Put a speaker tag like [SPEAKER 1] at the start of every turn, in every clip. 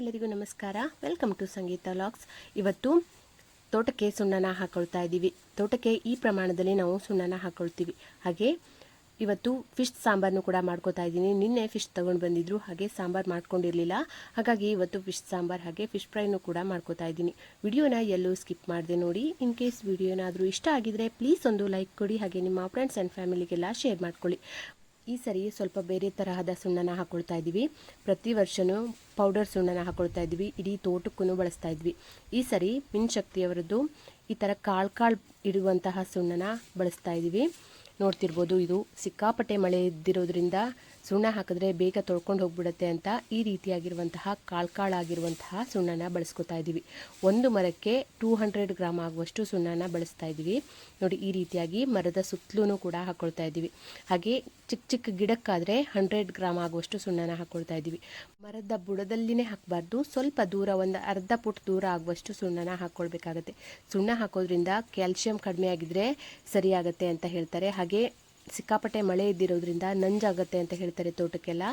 [SPEAKER 1] ಎಲ್ಲರಿಗೂ ನಮಸ್ಕಾರ. Welcome to Sangeetha LOX ಇವತ್ತು ತೋಟಕ್ಕೆ ಸುಣ್ಣನ ಹಾಕೊಳ್ತಾ ಇದ್ದೀವಿ. ತೋಟಕ್ಕೆ ಈ ಪ್ರಮಾಣದಲ್ಲಿ ನಾವು ಸುಣ್ಣನ ಹಾಕೊಳ್ತೀವಿ. ಹಾಗೆ ಇವತ್ತು ಫಿಶ್ ಸಾಂಬಾರನ್ನು ಕೂಡ ಮಾಡ್ಕೋತಾ ಇದ್ದೀನಿ. ನಿನ್ನೆ ಫಿಶ್ ತೊಗೊಂಡು ಬಂದಿದ್ರು, ಹಾಗೆ ಸಾಂಬಾರು ಮಾಡ್ಕೊಂಡಿರಲಿಲ್ಲ. ಹಾಗಾಗಿ ಇವತ್ತು ಫಿಶ್ ಸಾಂಬಾರು, ಹಾಗೆ ಫಿಶ್ ಫ್ರೈನು ಕೂಡ ಮಾಡ್ಕೋತಾ ಇದ್ದೀನಿ. ವಿಡಿಯೋನ ಎಲ್ಲೂ ಸ್ಕಿಪ್ ಮಾಡಿದೆ ನೋಡಿ. ಇನ್ ಕೇಸ್ ವಿಡಿಯೋನಾದರೂ ಇಷ್ಟ ಆಗಿದ್ರೆ ಪ್ಲೀಸ್ ಒಂದು ಲೈಕ್ ಕೊಡಿ. ಹಾಗೆ ನಿಮ್ಮ ಫ್ರೆಂಡ್ಸ್ ಆ್ಯಂಡ್ ಫ್ಯಾಮಿಲಿಗೆಲ್ಲ ಶೇರ್ ಮಾಡ್ಕೊಳ್ಳಿ. ಈ ಸರಿ ಸ್ವಲ್ಪ ಬೇರೆ ತರಹದ ಸುಣ್ಣನ ಹಾಕ್ಕೊಳ್ತಾ ಇದ್ದೀವಿ. ಪ್ರತಿ ವರ್ಷವೂ ಪೌಡರ್ ಸುಣ್ಣನ ಹಾಕ್ಕೊಳ್ತಾ ಇದ್ವಿ ಇಡೀ ತೋಟಕ್ಕೂ ಬಳಸ್ತಾ ಇದ್ವಿ. ಈ ಸರಿ ಮಿನ್ ಶಕ್ತಿಯವರದ್ದು ಈ ಥರ ಕಾಳು ಕಾಳು ಇಡುವಂತಹ ಸುಣ್ಣನ ಬಳಸ್ತಾ ಇದ್ದೀವಿ. ನೋಡ್ತಿರ್ಬೋದು ಇದು ಸಿಕ್ಕಾಪಟ್ಟೆ ಮಳೆ ಇದ್ದಿರೋದ್ರಿಂದ ಸುಣ್ಣ ಹಾಕಿದ್ರೆ ಬೇಗ ತೊಳ್ಕೊಂಡು ಹೋಗ್ಬಿಡುತ್ತೆ ಅಂತ ಈ ರೀತಿಯಾಗಿರುವಂತಹ ಕಾಳ್ಕಾಳಾಗಿರುವಂತಹ ಸುಣ್ಣನ ಬಳಸ್ಕೊತಾ ಇದ್ದೀವಿ. ಒಂದು ಮರಕ್ಕೆ ಟೂ ಹಂಡ್ರೆಡ್ ಗ್ರಾಮ್ ಆಗುವಷ್ಟು ಸುಣ್ಣನ ಬಳಸ್ತಾ ಇದ್ದೀವಿ. ನೋಡಿ, ಈ ರೀತಿಯಾಗಿ ಮರದ ಸುತ್ತಲೂ ಕೂಡ ಹಾಕ್ಕೊಳ್ತಾ ಇದ್ದೀವಿ. ಹಾಗೆ ಚಿಕ್ಕ ಚಿಕ್ಕ ಗಿಡಕ್ಕಾದರೆ ಹಂಡ್ರೆಡ್ ಗ್ರಾಮ್ ಆಗುವಷ್ಟು ಸುಣ್ಣನ ಹಾಕ್ಕೊಳ್ತಾ ಇದ್ದೀವಿ. ಮರದ ಬುಡದಲ್ಲಿನೇ ಹಾಕಬಾರ್ದು. ಸ್ವಲ್ಪ ದೂರ, ಒಂದು ಅರ್ಧ ಪುಟ್ ದೂರ ಆಗುವಷ್ಟು ಸುಣ್ಣನ ಹಾಕ್ಕೊಳ್ಬೇಕಾಗತ್ತೆ ಸುಣ್ಣ ಹಾಕೋದ್ರಿಂದ ಕ್ಯಾಲ್ಶಿಯಂ ಕಡಿಮೆ ಆಗಿದ್ರೆ ಸರಿಯಾಗತ್ತೆ ಅಂತ ಹೇಳ್ತಾರೆ. ಹಾಗೆ ಸಿಕ್ಕಾಪಟ್ಟೆ ಮಳೆ ಇದ್ದಿರೋದ್ರಿಂದ ನಂಜಾಗುತ್ತೆ ಅಂತ ಹೇಳ್ತಾರೆ ತೋಟಕ್ಕೆಲ್ಲ.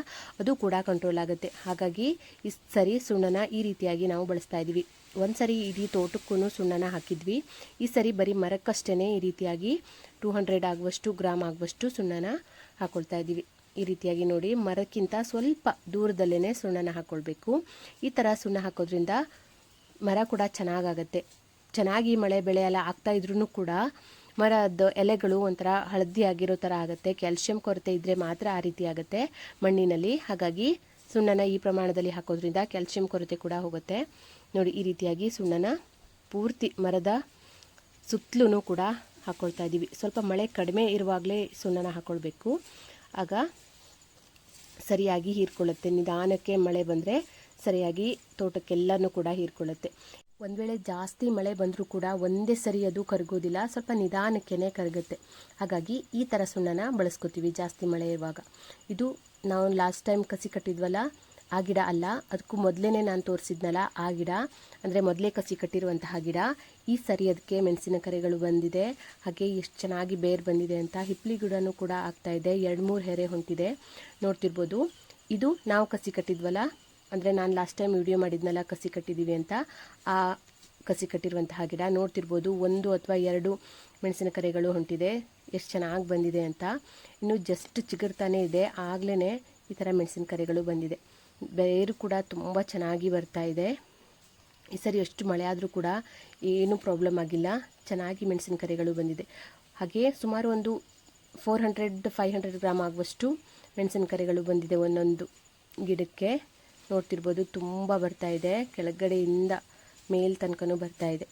[SPEAKER 1] ಅದು ಕೂಡ ಕಂಟ್ರೋಲ್ ಆಗುತ್ತೆ. ಹಾಗಾಗಿ ಈ ಸರಿ ಸುಣ್ಣನ ಈ ರೀತಿಯಾಗಿ ನಾವು ಬಳಸ್ತಾ ಇದ್ದೀವಿ. ಒಂದು ಸರಿ ಇಡೀ ತೋಟಕ್ಕೂ ಸುಣ್ಣನ ಹಾಕಿದ್ವಿ. ಈ ಸರಿ ಬರೀ ಮರಕ್ಕಷ್ಟೇ ಈ ರೀತಿಯಾಗಿ ಟೂ ಹಂಡ್ರೆಡ್ ಆಗುವಷ್ಟು ಗ್ರಾಮ್ ಆಗುವಷ್ಟು ಸುಣ್ಣನ ಹಾಕ್ಕೊಳ್ತಾ ಇದ್ದೀವಿ. ಈ ರೀತಿಯಾಗಿ ನೋಡಿ ಮರಕ್ಕಿಂತ ಸ್ವಲ್ಪ ದೂರದಲ್ಲೇ ಸುಣ್ಣನ ಹಾಕ್ಕೊಳ್ಬೇಕು ಈ ಥರ ಸುಣ್ಣ ಹಾಕೋದ್ರಿಂದ ಮರ ಕೂಡ ಚೆನ್ನಾಗಾಗತ್ತೆ. ಚೆನ್ನಾಗಿ ಮಳೆ ಬೆಳೆ ಎಲ್ಲ ಆಗ್ತಾ ಇದ್ರೂ ಕೂಡ ಮರದ ಎಲೆಗಳು ಒಂಥರ ಹಳದಿ ಆಗಿರೋ ಥರ ಆಗುತ್ತೆ. ಕ್ಯಾಲ್ಶಿಯಂ ಕೊರತೆ ಇದ್ದರೆ ಮಾತ್ರ ಆ ರೀತಿ ಆಗುತ್ತೆ ಮಣ್ಣಿನಲ್ಲಿ. ಹಾಗಾಗಿ ಸುಣ್ಣನ ಈ ಪ್ರಮಾಣದಲ್ಲಿ ಹಾಕೋದ್ರಿಂದ ಕ್ಯಾಲ್ಶಿಯಂ ಕೊರತೆ ಕೂಡ ಹೋಗುತ್ತೆ. ನೋಡಿ, ಈ ರೀತಿಯಾಗಿ ಸುಣ್ಣನ ಪೂರ್ತಿ ಮರದ ಸುತ್ತಲೂ ಕೂಡ ಹಾಕ್ಕೊಳ್ತಾ ಇದ್ದೀವಿ ಸ್ವಲ್ಪ ಮಳೆ ಕಡಿಮೆ ಇರುವಾಗಲೇ ಸುಣ್ಣನ ಹಾಕ್ಕೊಳ್ಬೇಕು ಆಗ ಸರಿಯಾಗಿ ಹೀರ್ಕೊಳ್ಳುತ್ತೆ. ನಿಧಾನಕ್ಕೆ ಮಳೆ ಬಂದರೆ ಸರಿಯಾಗಿ ತೋಟಕ್ಕೆಲ್ಲನೂ ಕೂಡ ಹೀರ್ಕೊಳ್ಳುತ್ತೆ. ಒಂದು ವೇಳೆ ಜಾಸ್ತಿ ಮಳೆ ಬಂದರೂ ಕೂಡ ಒಂದೇ ಸರಿ ಅದು ಕರಗೋದಿಲ್ಲ, ಸ್ವಲ್ಪ ನಿಧಾನಕ್ಕೇ ಕರಗುತ್ತೆ. ಹಾಗಾಗಿ ಈ ಥರ ಸುಣ್ಣನ ಬಳಸ್ಕೋತೀವಿ ಜಾಸ್ತಿ ಮಳೆ ಇರುವಾಗ. ಇದು ನಾವು ಲಾಸ್ಟ್ ಟೈಮ್ ಕಸಿ ಕಟ್ಟಿದ್ವಲ್ಲ, ಆ ಗಿಡ ಅಲ್ಲ. ಅದಕ್ಕೂ ಮೊದಲೇ ನಾನು ತೋರಿಸಿದ್ನಲ್ಲ, ಆ ಗಿಡ. ಅಂದರೆ ಮೊದಲೇ ಕಸಿ ಕಟ್ಟಿರುವಂತಹ ಗಿಡ. ಈ ಸರಿ ಅದಕ್ಕೆ ಮೆಣಸಿನ ಕರೆಗಳು ಬಂದಿದೆ. ಹಾಗೆ ಎಷ್ಟು ಚೆನ್ನಾಗಿ ಬೇರು ಬಂದಿದೆ ಅಂತ ಹಿಪ್ಲಿ ಗಿಡನೂ ಕೂಡ ಆಗ್ತಾ ಇದೆ. ಎರಡು ಮೂರು ಹೆರೆ ಹೊಂಟಿದೆ. ನೋಡ್ತಿರ್ಬೋದು. ಇದು ನಾವು ಕಸಿ ಕಟ್ಟಿದ್ವಲ್ಲ ಅಂದರೆ ನಾನು ಲಾಸ್ಟ್ ಟೈಮ್ ವಿಡಿಯೋ ಮಾಡಿದ್ನಲ್ಲ ಕಸಿ ಕಟ್ಟಿದ್ದೀವಿ ಅಂತ, ಆ ಕಸಿ ಕಟ್ಟಿರುವಂತಹ ಗಿಡ ನೋಡ್ತಿರ್ಬೋದು, ಒಂದು ಅಥವಾ ಎರಡು ಮೆಣಸಿನಕರೆಗಳು ಹೊಂಟಿದೆ, ಎಷ್ಟು ಚೆನ್ನಾಗಿ ಬಂದಿದೆ ಅಂತ. ಇನ್ನು ಜಸ್ಟ್ ಚಿಗುರ್ತಾನೆ ಇದೆ ಆಗಲೇ ಈ ಥರ ಮೆಣಸಿನಕರೆಗಳು ಬಂದಿದೆ. ಬೇರು ಕೂಡ ತುಂಬ ಚೆನ್ನಾಗಿ ಬರ್ತಾ ಇದೆ. ಈ ಸರಿ ಎಷ್ಟು ಮಳೆ ಆದರೂ ಕೂಡ ಏನೂ ಪ್ರಾಬ್ಲಮ್ ಆಗಿಲ್ಲ, ಚೆನ್ನಾಗಿ ಮೆಣಸಿನಕರೆಗಳು ಬಂದಿದೆ. ಹಾಗೆ ಸುಮಾರು ಒಂದು four hundred five hundred gram ಆಗುವಷ್ಟು ಮೆಣಸಿನಕರೆಗಳು ಬಂದಿದೆ ಒಂದೊಂದು ಗಿಡಕ್ಕೆ. ನೋಡ್ತಿರ್ಬೋದು, ತುಂಬ ಬರ್ತಾ ಇದೆ. ಕೆಳಗಡೆಯಿಂದ ಮೇಲ್ ತನಕನೂ ಬರ್ತಾ ಇದೆ.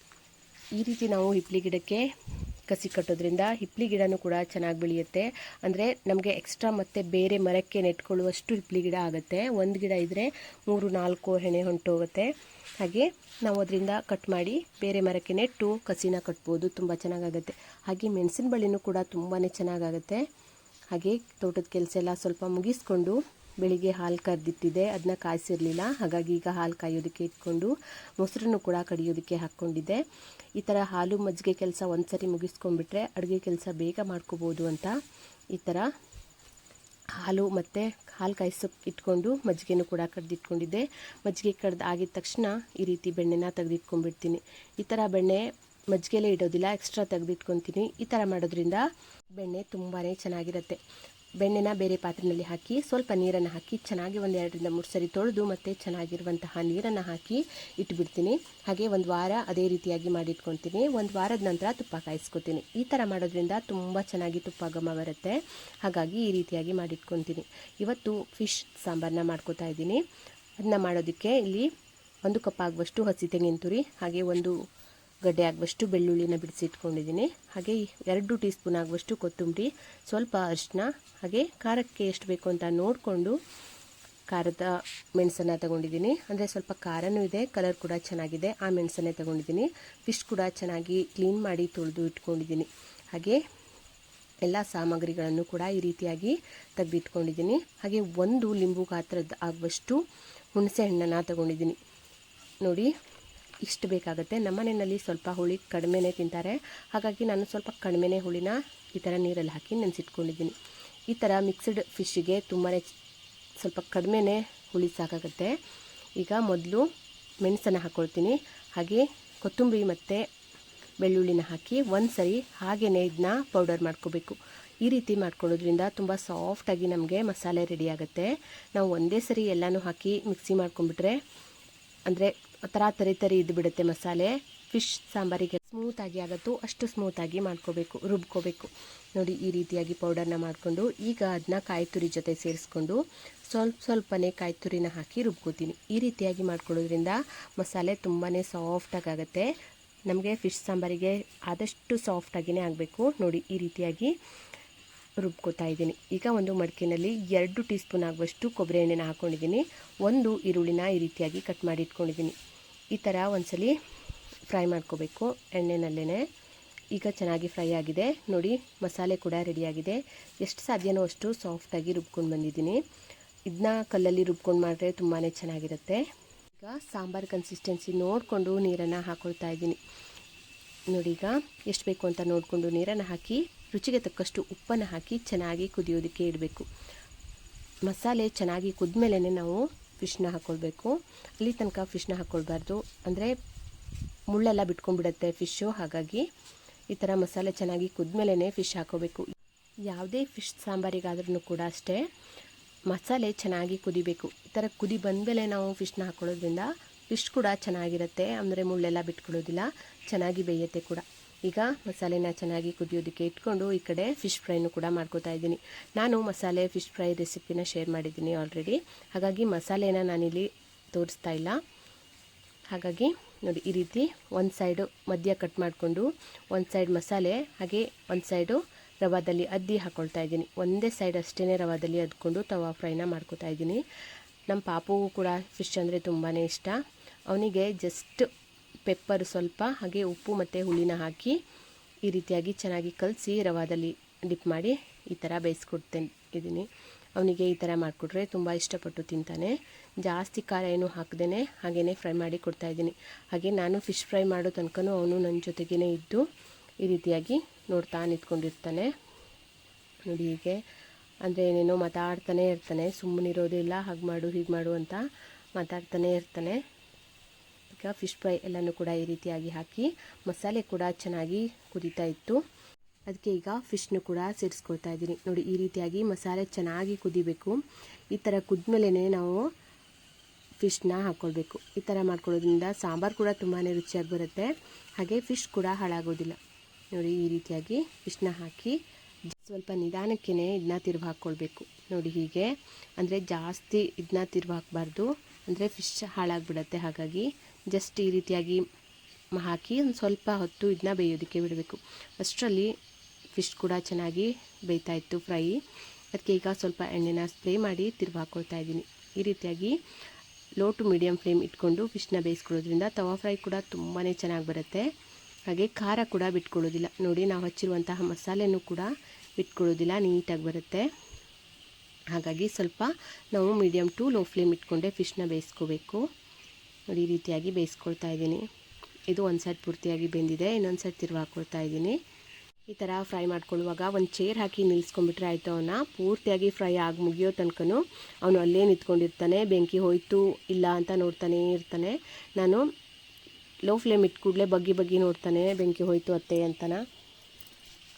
[SPEAKER 1] ಈ ರೀತಿ ನಾವು ಹಿಪ್ಲಿ ಗಿಡಕ್ಕೆ ಕಸಿ ಕಟ್ಟೋದ್ರಿಂದ ಹಿಪ್ಲಿ ಗಿಡನೂ ಕೂಡ ಚೆನ್ನಾಗಿ ಬೆಳೆಯುತ್ತೆ. ಅಂದರೆ ನಮಗೆ ಎಕ್ಸ್ಟ್ರಾ ಮತ್ತೆ ಬೇರೆ ಮರಕ್ಕೆ ನೆಟ್ಕೊಳ್ಳುವಷ್ಟು ಹಿಪ್ಲಿ ಗಿಡ ಆಗುತ್ತೆ. ಒಂದು ಗಿಡ ಇದ್ದರೆ ಮೂರು, ನಾಲ್ಕು ಹೆಣೆ ಹೊಂಟೋಗುತ್ತೆ ಹಾಗೆ ನಾವು ಅದರಿಂದ ಕಟ್ ಮಾಡಿ ಬೇರೆ ಮರಕ್ಕೆ ನೆಟ್ಟು ಕಸಿನ ಕಟ್ಬೋದು, ತುಂಬ ಚೆನ್ನಾಗಾಗುತ್ತೆ ಹಾಗೆ ಮೆಣಸಿನ ಬಳ್ಳಿನೂ ಕೂಡ ತುಂಬಾ ಚೆನ್ನಾಗಾಗುತ್ತೆ ಹಾಗೆ ತೋಟದ ಕೆಲಸ ಎಲ್ಲ ಸ್ವಲ್ಪ ಮುಗಿಸ್ಕೊಂಡು ಬೆಳಿಗ್ಗೆ ಹಾಲು ಕರೆದಿಟ್ಟಿದ್ದೆ ಅದನ್ನ ಕಾಯಿಸಿರಲಿಲ್ಲ. ಹಾಗಾಗಿ ಈಗ ಹಾಲು ಕಾಯೋದಕ್ಕೆ ಇಟ್ಕೊಂಡು ಮೊಸರನ್ನು ಕೂಡ ಕಡಿಯೋದಕ್ಕೆ ಹಾಕ್ಕೊಂಡಿದ್ದೆ. ಈ ಥರ ಹಾಲು ಮಜ್ಜಿಗೆ ಕೆಲಸ ಒಂದು ಸರಿ ಮುಗಿಸ್ಕೊಂಡ್ಬಿಟ್ರೆ ಅಡುಗೆ ಕೆಲಸ ಬೇಗ ಮಾಡ್ಕೋಬೋದು ಅಂತ ಈ ಥರ ಹಾಲು ಮತ್ತು ಹಾಲು ಕಾಯಿಸೋಕೆ ಇಟ್ಕೊಂಡು ಮಜ್ಜಿಗೆನೂ ಕೂಡ ಕಡ್ದಿಟ್ಕೊಂಡಿದ್ದೆ. ಮಜ್ಜಿಗೆ ಕಡ್ದು ಆಗಿದ ತಕ್ಷಣ ಈ ರೀತಿ ಬೆಣ್ಣೆನ ತೆಗೆದಿಟ್ಕೊಂಡ್ಬಿಡ್ತೀನಿ. ಈ ಥರ ಬೆಣ್ಣೆ ಮಜ್ಜಿಗೆಲೇ ಇಡೋದಿಲ್ಲ, ಎಕ್ಸ್ಟ್ರಾ ತೆಗೆದಿಟ್ಕೊತೀನಿ. ಈ ಥರ ಮಾಡೋದ್ರಿಂದ ಬೆಣ್ಣೆ ತುಂಬಾ ಚೆನ್ನಾಗಿರುತ್ತೆ. ಬೆಣ್ಣೆನ ಬೇರೆ ಪಾತ್ರೆಯಲ್ಲಿ ಹಾಕಿ, ಸ್ವಲ್ಪ ನೀರನ್ನು ಹಾಕಿ, ಚೆನ್ನಾಗಿ ಒಂದು ಎರಡರಿಂದ ಮೂರು ಸರಿ ತೊಳೆದು ಮತ್ತು ಚೆನ್ನಾಗಿರುವಂತಹ ನೀರನ್ನು ಹಾಕಿ ಇಟ್ಬಿಡ್ತೀನಿ. ಹಾಗೆ ಒಂದು ವಾರ ಅದೇ ರೀತಿಯಾಗಿ ಮಾಡಿಟ್ಕೊತೀನಿ. ಒಂದು ವಾರದ ನಂತರ ತುಪ್ಪ ಕಾಯಿಸ್ಕೊತೀನಿ. ಈ ಥರ ಮಾಡೋದ್ರಿಂದ ತುಂಬ ಚೆನ್ನಾಗಿ ತುಪ್ಪ ಘಮ ಬರುತ್ತೆ. ಹಾಗಾಗಿ ಈ ರೀತಿಯಾಗಿ ಮಾಡಿಟ್ಕೊತೀನಿ. ಇವತ್ತು ಫಿಶ್ ಸಾಂಬಾರನ್ನ ಮಾಡ್ಕೋತಾ ಇದ್ದೀನಿ. ಅದನ್ನ ಮಾಡೋದಕ್ಕೆ ಇಲ್ಲಿ ಒಂದು ಕಪ್ ಆಗುವಷ್ಟು ಹಸಿ ತೆಂಗಿನ ತುರಿ, ಹಾಗೆ ಒಂದು ಗಡ್ಡೆ ಆಗುವಷ್ಟು ಬೆಳ್ಳುಳ್ಳಿನ ಬಿಡಿಸಿಟ್ಕೊಂಡಿದ್ದೀನಿ. ಹಾಗೆ ಎರಡು ಟೀ ಸ್ಪೂನ್ ಆಗುವಷ್ಟು ಕೊತ್ತಂಬರಿ, ಸ್ವಲ್ಪ ಅರಿಶಿನ, ಹಾಗೆ ಖಾರಕ್ಕೆ ಎಷ್ಟು ಬೇಕು ಅಂತ ನೋಡಿಕೊಂಡು ಖಾರದ ಮೆಣಸನ್ನು ತಗೊಂಡಿದ್ದೀನಿ. ಅಂದರೆ ಸ್ವಲ್ಪ ಖಾರನೂ ಇದೆ, ಕಲರ್ ಕೂಡ ಚೆನ್ನಾಗಿದೆ. ಆ ಮೆಣಸನ್ನೇ ತಗೊಂಡಿದ್ದೀನಿ. ಫಿಶ್ ಕೂಡ ಚೆನ್ನಾಗಿ ಕ್ಲೀನ್ ಮಾಡಿ ತೊಳೆದು ಇಟ್ಕೊಂಡಿದ್ದೀನಿ. ಹಾಗೆ ಎಲ್ಲ ಸಾಮಗ್ರಿಗಳನ್ನು ಕೂಡ ಈ ರೀತಿಯಾಗಿ ತೆಗೆದಿಟ್ಕೊಂಡಿದ್ದೀನಿ. ಹಾಗೆ ಒಂದು ಲಿಂಬು ಗಾತ್ರದ ಆಗುವಷ್ಟು ಹುಣಸೆ ಹಣ್ಣನ್ನು ತಗೊಂಡಿದ್ದೀನಿ. ನೋಡಿ ಇಷ್ಟು ಬೇಕಾಗುತ್ತೆ. ನಮ್ಮನೆಯಲ್ಲಿ ಸ್ವಲ್ಪ ಹುಳಿ ಕಡಿಮೆನೇ ತಿಂತಾರೆ. ಹಾಗಾಗಿ ನಾನು ಸ್ವಲ್ಪ ಕಡಿಮೆನೇ ಹುಳಿನ ಈ ಥರ ನೀರಲ್ಲಿ ಹಾಕಿ ನೆನೆಸಿಟ್ಕೊಂಡಿದ್ದೀನಿ. ಈ ಥರ ಮಿಕ್ಸ್ಡ್ ಫಿಶ್ಶಿಗೆ ತುಂಬಾ ಸ್ವಲ್ಪ ಕಡಿಮೆನೇ ಹುಳಿ ಸಾಕಾಗುತ್ತೆ. ಈಗ ಮೊದಲು ಮೆಣಸನ್ನು ಹಾಕ್ಕೊಳ್ತೀನಿ ಹಾಗೆ ಕೊತ್ತಂಬರಿ ಮತ್ತು ಬೆಳ್ಳುಳ್ಳಿನ ಹಾಕಿ ಒಂದು ಸರಿ ಹಾಗೆಯೇ ಇದನ್ನ ಪೌಡರ್ ಮಾಡ್ಕೋಬೇಕು. ಈ ರೀತಿ ಮಾಡ್ಕೊಳ್ಳೋದ್ರಿಂದ ತುಂಬ ಸಾಫ್ಟಾಗಿ ನಮಗೆ ಮಸಾಲೆ ರೆಡಿ ಆಗುತ್ತೆ. ನಾವು ಒಂದೇ ಸರಿ ಎಲ್ಲನೂ ಹಾಕಿ ಮಿಕ್ಸಿ ಮಾಡ್ಕೊಂಡ್ಬಿಟ್ರೆ, ಅಂದರೆ ಥರ ತರಿ ತರಿ ಇದ್ದು ಬಿಡುತ್ತೆ ಮಸಾಲೆ. ಫಿಶ್ ಸಾಂಬಾರಿಗೆ ಸ್ಮೂತಾಗಿ ಆಗುತ್ತೋ, ಅಷ್ಟು ಸ್ಮೂತಾಗಿ ಮಾಡ್ಕೋಬೇಕು, ರುಬ್ಕೋಬೇಕು. ನೋಡಿ, ಈ ರೀತಿಯಾಗಿ ಪೌಡರ್ನ ಮಾಡಿಕೊಂಡು, ಈಗ ಅದನ್ನ ಕಾಯಿ ತುರಿ ಜೊತೆ ಸೇರಿಸ್ಕೊಂಡು ಸ್ವಲ್ಪ ಸ್ವಲ್ಪನೇ ಕಾಯಿ ತುರಿನ ಹಾಕಿ ರುಬ್ಕೋತೀನಿ. ಈ ರೀತಿಯಾಗಿ ಮಾಡ್ಕೊಳ್ಳೋದ್ರಿಂದ ಮಸಾಲೆ ತುಂಬಾ ಸಾಫ್ಟಾಗಿ ಆಗುತ್ತೆ. ನಮಗೆ ಫಿಶ್ ಸಾಂಬಾರಿಗೆ ಆದಷ್ಟು ಸಾಫ್ಟಾಗಿಯೇ ಆಗಬೇಕು. ನೋಡಿ, ಈ ರೀತಿಯಾಗಿ ರುಬ್ಕೋತಾ ಇದ್ದೀನಿ. ಈಗ ಒಂದು ಮಡಕೆಯಲ್ಲಿ ಎರಡು ಟೀ ಸ್ಪೂನ್ ಆಗುವಷ್ಟು ಕೊಬ್ಬರಿ ಎಣ್ಣೆನ ಹಾಕ್ಕೊಂಡಿದ್ದೀನಿ ಒಂದು ಈರುಳ್ಳಿನ ಈ ರೀತಿಯಾಗಿ ಕಟ್ ಮಾಡಿ ಇಟ್ಕೊಂಡಿದ್ದೀನಿ. ಈ ಥರ ಒಂದ್ಸಲಿ ಫ್ರೈ ಮಾಡ್ಕೋಬೇಕು ಎಣ್ಣೆನಲ್ಲೇ ಈಗ ಚೆನ್ನಾಗಿ ಫ್ರೈ ಆಗಿದೆ. ನೋಡಿ, ಮಸಾಲೆ ಕೂಡ ರೆಡಿಯಾಗಿದೆ. ಎಷ್ಟು ಸಾಧ್ಯನೋ ಅಷ್ಟು ಸಾಫ್ಟಾಗಿ ರುಬ್ಕೊಂಡು ಬಂದಿದ್ದೀನಿ. ಇದನ್ನ ಕಲ್ಲಲ್ಲಿ ರುಬ್ಕೊಂಡು ಮಾಡಿದ್ರೆ ತುಂಬಾ ಚೆನ್ನಾಗಿರುತ್ತೆ. ಈಗ ಸಾಂಬಾರು ಕನ್ಸಿಸ್ಟೆನ್ಸಿ ನೋಡಿಕೊಂಡು ನೀರನ್ನು ಹಾಕೊಳ್ತಾ ಇದ್ದೀನಿ. ನೋಡಿ, ಈಗ ಎಷ್ಟು ಬೇಕು ಅಂತ ನೋಡಿಕೊಂಡು ನೀರನ್ನು ಹಾಕಿ ರುಚಿಗೆ ತಕ್ಕಷ್ಟು ಉಪ್ಪನ್ನು ಹಾಕಿ ಚೆನ್ನಾಗಿ ಕುದಿಯೋದಕ್ಕೆ ಇಡಬೇಕು. ಮಸಾಲೆ ಚೆನ್ನಾಗಿ ಕುದ್ಮೇಲೆ ನಾವು ಫಿಶ್ನ ಹಾಕ್ಕೊಳ್ಬೇಕು ಅಲ್ಲಿ ತನಕ ಫಿಶ್ನ ಹಾಕ್ಕೊಳ್ಬಾರ್ದು ಅಂದರೆ ಮುಳ್ಳೆಲ್ಲ ಬಿಟ್ಕೊಂಡ್ಬಿಡತ್ತೆ ಫಿಶ್ಶು, ಹಾಗಾಗಿ ಈ ಥರ ಮಸಾಲೆ ಚೆನ್ನಾಗಿ ಕುದ್ಮೇಲೆ ಫಿಶ್ ಹಾಕೋಬೇಕು. ಯಾವುದೇ ಫಿಶ್ ಸಾಂಬಾರಿಗಾದ್ರೂ ಕೂಡ ಅಷ್ಟೇ ಮಸಾಲೆ ಚೆನ್ನಾಗಿ ಕುದಿಬೇಕು. ಈ ಥರ ಕುದಿ ಬಂದಮೇಲೆ ನಾವು ಫಿಶ್ನ ಹಾಕ್ಕೊಳ್ಳೋದ್ರಿಂದ ಫಿಶ್ ಕೂಡ ಚೆನ್ನಾಗಿರುತ್ತೆ. ಅಂದರೆ ಮುಳ್ಳೆಲ್ಲ ಬಿಟ್ಕೊಳ್ಳೋದಿಲ್ಲ, ಚೆನ್ನಾಗಿ ಬೇಯುತ್ತೆ ಕೂಡ. ಈಗ ಮಸಾಲೆನ ಚೆನ್ನಾಗಿ ಕುದಿಯೋದಕ್ಕೆ ಇಟ್ಕೊಂಡು ಈ ಕಡೆ ಫಿಶ್ ಫ್ರೈನು ಕೂಡ ಮಾಡ್ಕೋತಾ ಇದ್ದೀನಿ. ನಾನು ಮಸಾಲೆ ಫಿಶ್ ಫ್ರೈ ರೆಸಿಪಿನ ಶೇರ್ ಮಾಡಿದ್ದೀನಿ ಆಲ್ರೆಡಿ ಹಾಗಾಗಿ ಮಸಾಲೆನ ನಾನಿಲ್ಲಿ ತೋರಿಸ್ತಾ ಇಲ್ಲ. ಹಾಗಾಗಿ ನೋಡಿ, ಈ ರೀತಿ ಒಂದು ಸೈಡು ಮಧ್ಯ ಕಟ್ ಮಾಡಿಕೊಂಡು ಒಂದು ಸೈಡ್ ಮಸಾಲೆ, ಹಾಗೆ ಒಂದು ಸೈಡು ರವಾದಲ್ಲಿ ಅದ್ದಿ ಹಾಕ್ಕೊಳ್ತಾ ಇದ್ದೀನಿ. ಒಂದೇ ಸೈಡ್ ಅಷ್ಟೇ ರವಾದಲ್ಲಿ ಅದ್ಕೊಂಡು ತವಾ ಫ್ರೈನ ಮಾಡ್ಕೋತಾ ಇದ್ದೀನಿ. ನಮ್ಮ ಪಾಪುಗೂ ಕೂಡ ಫಿಶ್ ಅಂದರೆ ತುಂಬಾ ಇಷ್ಟ. ಅವನಿಗೆ ಜಸ್ಟ್ ಪೆಪ್ಪರ್ ಸ್ವಲ್ಪ, ಹಾಗೆ ಉಪ್ಪು ಮತ್ತು ಹುಳಿನ ಹಾಕಿ ಈ ರೀತಿಯಾಗಿ ಚೆನ್ನಾಗಿ ಕಲಸಿ ರವಾದಲ್ಲಿ ಡಿಪ್ ಮಾಡಿ ಈ ಥರ ಬೇಯಿಸ್ಕೊಡ್ತೇನೆ ಇದ್ದೀನಿ ಅವನಿಗೆ ಈ ಥರ ಮಾಡಿಕೊಟ್ರೆ ತುಂಬ ಇಷ್ಟಪಟ್ಟು ತಿಂತಾನೆ. ಜಾಸ್ತಿ ಖಾರ ಏನು ಹಾಕ್ದೇ ಹಾಗೇ ಫ್ರೈ ಮಾಡಿ ಕೊಡ್ತಾ ಇದ್ದೀನಿ. ಹಾಗೆ ನಾನು ಫಿಶ್ ಫ್ರೈ ಮಾಡೋ ತನಕ ಅವನು ನನ್ನ ಜೊತೆಗೇ ಇದ್ದು ಈ ರೀತಿಯಾಗಿ ನೋಡ್ತಾ ನಿಂತ್ಕೊಂಡಿರ್ತಾನೆ. ನೋಡಿ ಹೀಗೆ. ಅಂದರೆ ಏನೇನೋ ಮಾತಾಡ್ತಾನೆ ಇರ್ತಾನೆ ಸುಮ್ಮನಿರೋದಿಲ್ಲ ಹಾಗೆ ಮಾಡು, ಹೀಗೆ ಮಾಡು ಅಂತ ಮಾತಾಡ್ತಾನೆ ಇರ್ತಾನೆ. ಈಗ ಫಿಶ್ ಫ್ರೈ ಎಲ್ಲನೂ ಕೂಡ ಈ ರೀತಿಯಾಗಿ ಹಾಕಿ ಮಸಾಲೆ ಕೂಡ ಚೆನ್ನಾಗಿ ಕುದೀತಾ ಇತ್ತು. ಅದಕ್ಕೆ ಈಗ ಫಿಶ್ನು ಕೂಡ ಸೇರಿಸ್ಕೊಳ್ತಾ ಇದ್ದೀನಿ. ನೋಡಿ, ಈ ರೀತಿಯಾಗಿ ಮಸಾಲೆ ಚೆನ್ನಾಗಿ ಕುದಿಬೇಕು. ಈ ಥರ ಕುದ್ಮೇಲೆ ನಾವು ಫಿಶ್ನ ಹಾಕ್ಕೊಳ್ಬೇಕು ಈ ಥರ ಮಾಡ್ಕೊಳ್ಳೋದ್ರಿಂದ ಸಾಂಬಾರು ಕೂಡ ತುಂಬಾ ರುಚಿಯಾಗಿ ಬರುತ್ತೆ. ಹಾಗೆ ಫಿಶ್ ಕೂಡ ಹಾಳಾಗೋದಿಲ್ಲ. ನೋಡಿ, ಈ ರೀತಿಯಾಗಿ ಫಿಶ್ನ ಹಾಕಿ ಸ್ವಲ್ಪ ನಿಧಾನಕ್ಕೇ ಇದನ್ನ ತಿರುವು ಹಾಕ್ಕೊಳ್ಬೇಕು ನೋಡಿ, ಹೀಗೆ. ಅಂದರೆ ಜಾಸ್ತಿ ಇದನ್ನ ತಿರುವು ಹಾಕಬಾರ್ದು. ಅಂದರೆ ಫಿಶ್ ಹಾಳಾಗಿಬಿಡತ್ತೆ ಹಾಗಾಗಿ. ಜಸ್ಟ್ ಈ ರೀತಿಯಾಗಿ ಹಾಕಿ ಒಂದು ಸ್ವಲ್ಪ ಹೊತ್ತು ಇದನ್ನ ಬೇಯೋದಕ್ಕೆ ಬಿಡಬೇಕು. ಅಷ್ಟರಲ್ಲಿ ಫಿಶ್ ಕೂಡ ಚೆನ್ನಾಗಿ ಬೇಯ್ತಾ ಇತ್ತು ಫ್ರೈ ಅದಕ್ಕೆ ಈಗ ಸ್ವಲ್ಪ ಎಣ್ಣೆನ ಸ್ಪ್ರೇ ಮಾಡಿ ತಿರುವು ಹಾಕ್ಕೊಳ್ತಾ ಇದ್ದೀನಿ. ಈ ರೀತಿಯಾಗಿ ಲೋ ಟು ಮೀಡಿಯಮ್ ಫ್ಲೇಮ್ ಇಟ್ಕೊಂಡು ಫಿಶ್ನ ಬೇಯಿಸ್ಕೊಳ್ಳೋದ್ರಿಂದ ತವಾ ಫ್ರೈ ಕೂಡ ತುಂಬಾ ಚೆನ್ನಾಗಿ ಬರುತ್ತೆ. ಹಾಗೆ ಖಾರ ಕೂಡ ಬಿಟ್ಕೊಳ್ಳೋದಿಲ್ಲ. ನೋಡಿ ನಾವು ಹಚ್ಚಿರುವಂತಹ ಮಸಾಲೆನೂ ಕೂಡ ಬಿಟ್ಕೊಳ್ಳೋದಿಲ್ಲ, ನೀಟಾಗಿ ಬರುತ್ತೆ. ಹಾಗಾಗಿ ಸ್ವಲ್ಪ ನಾವು ಮೀಡಿಯಮ್ ಟು ಲೋ ಫ್ಲೇಮ್ ಇಟ್ಕೊಂಡೆ ಫಿಶ್ನ ಬೇಯಿಸ್ಕೋಬೇಕು. ನೋಡಿ ಈ ರೀತಿಯಾಗಿ ಬೇಯಿಸ್ಕೊಳ್ತಾ ಇದ್ದೀನಿ. ಇದು ಒಂದು ಸೈಡ್ ಪೂರ್ತಿಯಾಗಿ ಬೆಂದಿದೆ, ಇನ್ನೊಂದು ಸೈಡ್ ತಿರುವು ಹಾಕ್ಕೊಳ್ತಾ ಇದ್ದೀನಿ. ಈ ಥರ ಫ್ರೈ ಮಾಡ್ಕೊಳ್ಳುವಾಗ ಒಂದು ಚೇರ್ ಹಾಕಿ ನಿಲ್ಲಿಸ್ಕೊಂಡ್ಬಿಟ್ರೆ ಆಯಿತು ಅವನ್ನ. ಪೂರ್ತಿಯಾಗಿ ಫ್ರೈ ಆಗಿ ಮುಗಿಯೋ ತನಕನೂ ಅವನು ಅಲ್ಲೇ ನಿಂತ್ಕೊಂಡಿರ್ತಾನೆ, ಬೆಂಕಿ ಹೋಯಿತು ಇಲ್ಲ ಅಂತ ನೋಡ್ತಾನೇ ಇರ್ತಾನೆ. ನಾನು ಲೋ ಫ್ಲೇಮ್ ಇಟ್ಕೂಡಲೇ ಬಗ್ಗಿ ಬಗ್ಗಿ ನೋಡ್ತಾನೆ, ಬೆಂಕಿ ಹೋಯ್ತು ಅತ್ತೆ ಅಂತನ.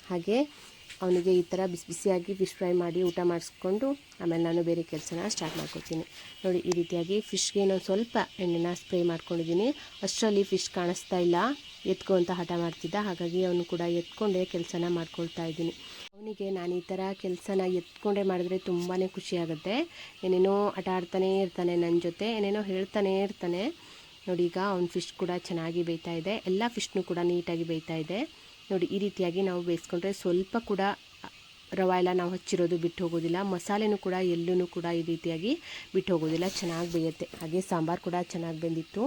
[SPEAKER 1] ಹಾಗೆ ಅವನಿಗೆ ಈ ಥರ ಬಿಸಿ ಬಿಸಿಯಾಗಿ ಫಿಶ್ ಫ್ರೈ ಮಾಡಿ ಊಟ ಮಾಡಿಸ್ಕೊಂಡು ಆಮೇಲೆ ನಾನು ಬೇರೆ ಕೆಲಸನ ಸ್ಟಾರ್ಟ್ ಮಾಡ್ಕೊತೀನಿ. ನೋಡಿ, ಈ ರೀತಿಯಾಗಿ ಫಿಶ್ಗೆ ನಾನು ಸ್ವಲ್ಪ ಎಣ್ಣೆನ ಸ್ಪ್ರೇ ಮಾಡ್ಕೊಂಡಿದ್ದೀನಿ. ಅಷ್ಟರಲ್ಲಿ ಫಿಶ್ ಕಾಣಿಸ್ತಾ ಇಲ್ಲ. ಎತ್ಕೊ ಅಂತ ಹಠ ಮಾಡ್ತಿದ್ದ. ಹಾಗಾಗಿ ಅವನು ಕೂಡ ಎತ್ಕೊಂಡೇ ಕೆಲಸನ ಮಾಡ್ಕೊಳ್ತಾ ಇದ್ದೀನಿ. ಅವನಿಗೆ ನಾನು ಈ ಥರ ಕೆಲಸನ ಎತ್ಕೊಂಡೇ ಮಾಡಿದ್ರೆ ತುಂಬಾ ಖುಷಿಯಾಗುತ್ತೆ ಏನೇನೋ ಆಟ ಆಡ್ತಾನೇ ಇರ್ತಾನೆ ನನ್ನ ಜೊತೆ, ಏನೇನೋ ಹೇಳ್ತಾನೇ ಇರ್ತಾನೆ. ನೋಡಿ, ಈಗ ಅವ್ನ ಫಿಶ್ ಕೂಡ ಚೆನ್ನಾಗಿ ಬೇಯ್ತಾ ಇದೆ. ಎಲ್ಲ ಫಿಶ್ನು ಕೂಡ ನೀಟಾಗಿ ಬೇಯ್ತಾ ಇದೆ. ನೋಡಿ, ಈ ರೀತಿಯಾಗಿ ನಾವು ಬೇಯಿಸ್ಕೊಂಡ್ರೆ ಸ್ವಲ್ಪ ಕೂಡ ರವೆ ಎಲ್ಲ ನಾವು ಹಚ್ಚಿರೋದು ಬಿಟ್ಟು ಹೋಗೋದಿಲ್ಲ. ಮಸಾಲೆನೂ ಕೂಡ ಎಲ್ಲೂ ಕೂಡ ಈ ರೀತಿಯಾಗಿ ಬಿಟ್ಟು ಹೋಗೋದಿಲ್ಲ. ಚೆನ್ನಾಗಿ ಬೇಯುತ್ತೆ. ಹಾಗೆ ಸಾಂಬಾರು ಕೂಡ ಚೆನ್ನಾಗಿ ಬೆಂದಿತ್ತು.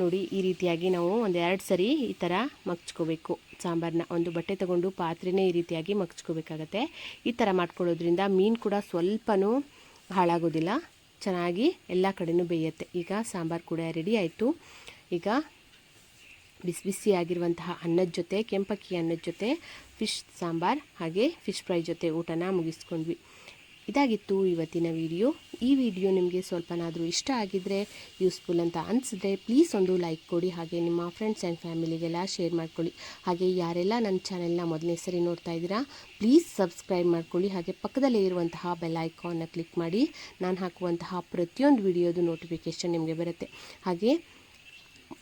[SPEAKER 1] ನೋಡಿ, ಈ ರೀತಿಯಾಗಿ ನಾವು ಒಂದು ಎರಡು ಸರಿ ಈ ಥರ ಮಗ್ಚ್ಕೋಬೇಕು. ಸಾಂಬಾರನ್ನ ಒಂದು ಬಟ್ಟೆ ತಗೊಂಡು ಪಾತ್ರೆನೇ ಈ ರೀತಿಯಾಗಿ ಮಗ್ಚ್ಕೋಬೇಕಾಗತ್ತೆ. ಈ ಥರ ಮಾಡ್ಕೊಳ್ಳೋದ್ರಿಂದ ಮೀನು ಕೂಡ ಸ್ವಲ್ಪನೂ ಹಾಳಾಗೋದಿಲ್ಲ. ಚೆನ್ನಾಗಿ ಎಲ್ಲ ಕಡೆಯೂ ಬೇಯುತ್ತೆ. ಈಗ ಸಾಂಬಾರು ಕೂಡ ರೆಡಿ ಆಯಿತು. ಈಗ ಬಿಸಿ ಬಿಸಿಯಾಗಿರುವಂತಹ ಅನ್ನದ ಜೊತೆ, ಕೆಂಪಕ್ಕಿ ಅನ್ನದ ಜೊತೆ ಫಿಶ್ ಸಾಂಬಾರ್ ಹಾಗೆ ಫಿಶ್ ಫ್ರೈ ಜೊತೆ ಊಟನ ಮುಗಿಸ್ಕೊಂಡ್ವಿ. ಇದಾಗಿತ್ತು ಇವತ್ತಿನ ವಿಡಿಯೋ ಈ ವಿಡಿಯೋ ನಿಮಗೆ ಸ್ವಲ್ಪನಾದರೂ ಇಷ್ಟ ಆಗಿದ್ದರೆ ಯೂಸ್ಫುಲ್ ಅಂತ ಅನಿಸಿದ್ರೆ ಪ್ಲೀಸ್ ಒಂದು ಲೈಕ್ ಕೊಡಿ, ಹಾಗೆ ನಿಮ್ಮ ಫ್ರೆಂಡ್ಸ್ ಆ್ಯಂಡ್ ಫ್ಯಾಮಿಲಿಗೆಲ್ಲ ಶೇರ್ ಮಾಡ್ಕೊಳ್ಳಿ. ಹಾಗೆ ಯಾರೆಲ್ಲ ನನ್ನ ಚಾನೆಲ್ನ ಮೊದಲನೇ ಸರಿ ನೋಡ್ತಾ ಇದ್ದೀರಾ ಪ್ಲೀಸ್ ಸಬ್ಸ್ಕ್ರೈಬ್ ಮಾಡ್ಕೊಳ್ಳಿ. ಹಾಗೆ ಪಕ್ಕದಲ್ಲೇ ಇರುವಂತಹ ಬೆಲ್ ಐಕಾನ್ನ ಕ್ಲಿಕ್ ಮಾಡಿ, ನಾನು ಹಾಕುವಂತಹ ಪ್ರತಿಯೊಂದು ವಿಡಿಯೋದು ನೋಟಿಫಿಕೇಷನ್ ನಿಮಗೆ ಬರುತ್ತೆ. ಹಾಗೆ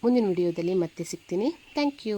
[SPEAKER 1] ಮುಂದಿನ ವಿಡಿಯೋದಲ್ಲಿ ಮತ್ತೆ ಸಿಗ್ತೀನಿ. Thank you